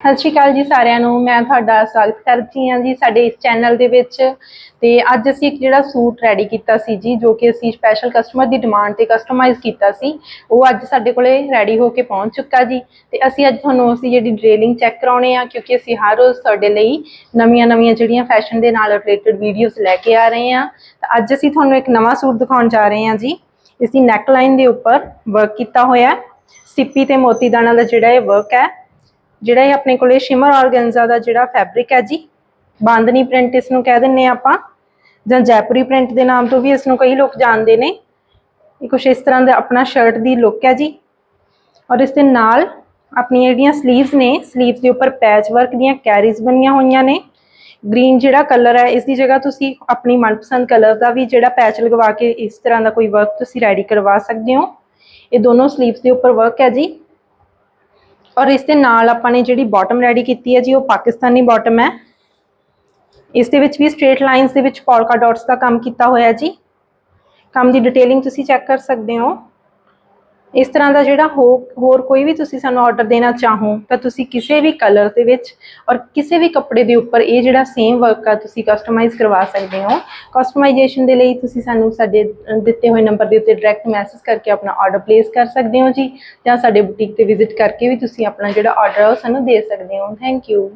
ਸਤਿ ਸ਼੍ਰੀ ਅਕਾਲ ਜੀ ਸਾਰਿਆਂ ਨੂੰ। ਮੈਂ ਤੁਹਾਡਾ ਸਵਾਗਤ ਕਰਦੀ ਹਾਂ ਜੀ ਸਾਡੇ ਇਸ ਚੈਨਲ ਦੇ ਵਿੱਚ। ਤੇ ਅੱਜ ਅਸੀਂ ਇੱਕ ਜਿਹੜਾ ਸੂਟ ਰੈਡੀ ਕੀਤਾ ਸੀ ਜੀ, ਜੋ ਕਿ ਅਸੀਂ ਸਪੈਸ਼ਲ ਕਸਟਮਰ ਦੀ ਡਿਮਾਂਡ ਤੇ ਕਸਟਮਾਈਜ਼ ਕੀਤਾ ਸੀ, ਉਹ ਅੱਜ ਸਾਡੇ ਕੋਲੇ ਰੈਡੀ ਹੋ ਕੇ ਪਹੁੰਚ ਚੁੱਕਾ ਜੀ। ਤੇ ਅਸੀਂ ਅੱਜ ਤੁਹਾਨੂੰ ਅਸੀਂ ਜਿਹੜੀ ਡ੍ਰੇਲਿੰਗ ਚੈੱਕ ਕਰਾਉਣੇ ਆ, ਕਿਉਂਕਿ ਅਸੀਂ ਹਰ ਰੋਜ਼ ਤੁਹਾਡੇ ਲਈ ਨਵੀਆਂ-ਨਵੀਆਂ ਜਿਹੜੀਆਂ ਫੈਸ਼ਨ ਦੇ ਨਾਲ ਰਿਲੇਟਡ ਵੀਡੀਓਜ਼ ਲੈ ਕੇ ਆ ਰਹੇ ਹਾਂ। ਤਾਂ ਅੱਜ ਅਸੀਂ ਤੁਹਾਨੂੰ ਇੱਕ ਨਵਾਂ ਸੂਟ ਦਿਖਾਉਣ ਜਾ ਰਹੇ ਹਾਂ ਜੀ। ਇਸ ਦੀ ਨੈਕ ਦੇ ਉੱਪਰ ਵਰਕ ਕੀਤਾ ਹੋਇਆ ਸਿੱਪੀ ਤੇ ਮੋਤੀ ਦਾਣਾ ਦਾ ਜਿਹੜਾ ਇਹ ਵਰਕ ਹੈ ਜਿਹੜਾ ਇਹ ਆਪਣੇ ਕੋਲੇ ਸ਼ਿਮਰ ਆਰਗੈਂਜ਼ਾ ਦਾ ਜਿਹੜਾ ਫੈਬਰਿਕ ਹੈ ਜੀ, ਬਾਂਦਨੀ ਪ੍ਰਿੰਟ ਇਸ ਨੂੰ ਕਹਿ ਦਿੰਨੇ ਆ ਆਪਾਂ, ਜਾਂ ਜੈਪੁਰੀ ਪ੍ਰਿੰਟ ਦੇ ਨਾਮ ਤੋਂ ਵੀ ਇਸ ਨੂੰ ਕਈ ਲੋਕ ਜਾਣਦੇ ਨੇ। ਇਹ ਕੁਛ ਇਸ ਤਰ੍ਹਾਂ ਦਾ ਆਪਣਾ ਸ਼ਰਟ ਦੀ ਲੁੱਕ ਹੈ ਜੀ। ਔਰ ਇਸ ਦੇ ਨਾਲ ਆਪਣੀਆਂ ਜਿਹੜੀਆਂ ਸਲੀਵਸ ਨੇ ਸਲੀਵਸ ਦੇ ਉੱਪਰ ਪੈਚ ਵਰਕ ਦੀਆਂ ਕੈਰੀਜ਼ ਬਣੀਆਂ ਹੋਈਆਂ ਨੇ। ਗ੍ਰੀਨ ਜਿਹੜਾ ਕਲਰ ਹੈ ਇਸ ਦੀ ਜਗ੍ਹਾ ਤੁਸੀਂ ਆਪਣੀ ਮਨਪਸੰਦ ਕਲਰ ਦਾ ਵੀ ਜਿਹੜਾ ਪੈਚ ਲਗਵਾ ਕੇ ਇਸ ਤਰ੍ਹਾਂ ਦਾ ਕੋਈ ਵਰਕ ਤੁਸੀਂ ਰੈਡੀ ਕਰਵਾ ਸਕਦੇ ਹੋ। ਇਹ ਦੋਨੋਂ ਸਲੀਵਸ ਦੇ ਉੱਪਰ ਵਰਕ ਹੈ ਜੀ। ਔਰ ਇਸ ਦੇ ਨਾਲ ਆਪਾਂ ਨੇ ਜਿਹੜੀ ਬਾਟਮ ਰੈਡੀ ਕੀਤੀ ਹੈ ਜੀ, ਉਹ ਪਾਕਿਸਤਾਨੀ ਬਾਟਮ ਹੈ। ਇਸ ਦੇ ਵਿੱਚ ਵੀ ਸਟ੍ਰੇਟ ਲਾਈਨਸ ਦੇ ਵਿੱਚ ਪੋਲਕਾ ਡਾਟਸ ਦਾ ਕੰਮ ਕੀਤਾ ਹੋਇਆ ਜੀ। ਕੰਮ ਦੀ ਡਿਟੇਲਿੰਗ ਤੁਸੀਂ ਚੈੱਕ ਕਰ ਸਕਦੇ ਹੋ। ਇਸ ਤਰ੍ਹਾਂ ਦਾ ਜਿਹੜਾ ਹੋ ਹੋਰ ਕੋਈ ਵੀ ਤੁਸੀਂ ਸਾਨੂੰ ਆਰਡਰ ਦੇਣਾ ਚਾਹੋ, ਤਾਂ ਤੁਸੀਂ ਕਿਸੇ ਵੀ ਕਲਰ ਦੇ ਵਿੱਚ ਔਰ ਕਿਸੇ ਵੀ ਕੱਪੜੇ ਦੇ ਉੱਪਰ ਇਹ ਜਿਹੜਾ ਸੇਮ ਵਰਕ ਆ ਤੁਸੀਂ ਕਸਟਮਾਈਜ਼ ਕਰਵਾ ਸਕਦੇ ਹੋ। ਕਸਟਮਾਈਜੇਸ਼ਨ ਦੇ ਲਈ ਤੁਸੀਂ ਸਾਨੂੰ ਸਾਡੇ ਦਿੱਤੇ ਹੋਏ ਨੰਬਰ ਦੇ ਉੱਤੇ ਡਾਇਰੈਕਟ ਮੈਸੇਜ ਕਰਕੇ ਆਪਣਾ ਆਰਡਰ ਪਲੇਸ ਕਰ ਸਕਦੇ ਹੋ ਜੀ, ਜਾਂ ਸਾਡੇ ਬੁਟੀਕ ਤੇ ਵਿਜ਼ਿਟ ਕਰਕੇ ਵੀ ਤੁਸੀਂ ਆਪਣਾ ਜਿਹੜਾ ਆਰਡਰ ਆ ਉਹ ਸਾਨੂੰ ਦੇ ਸਕਦੇ ਹੋ। Thank you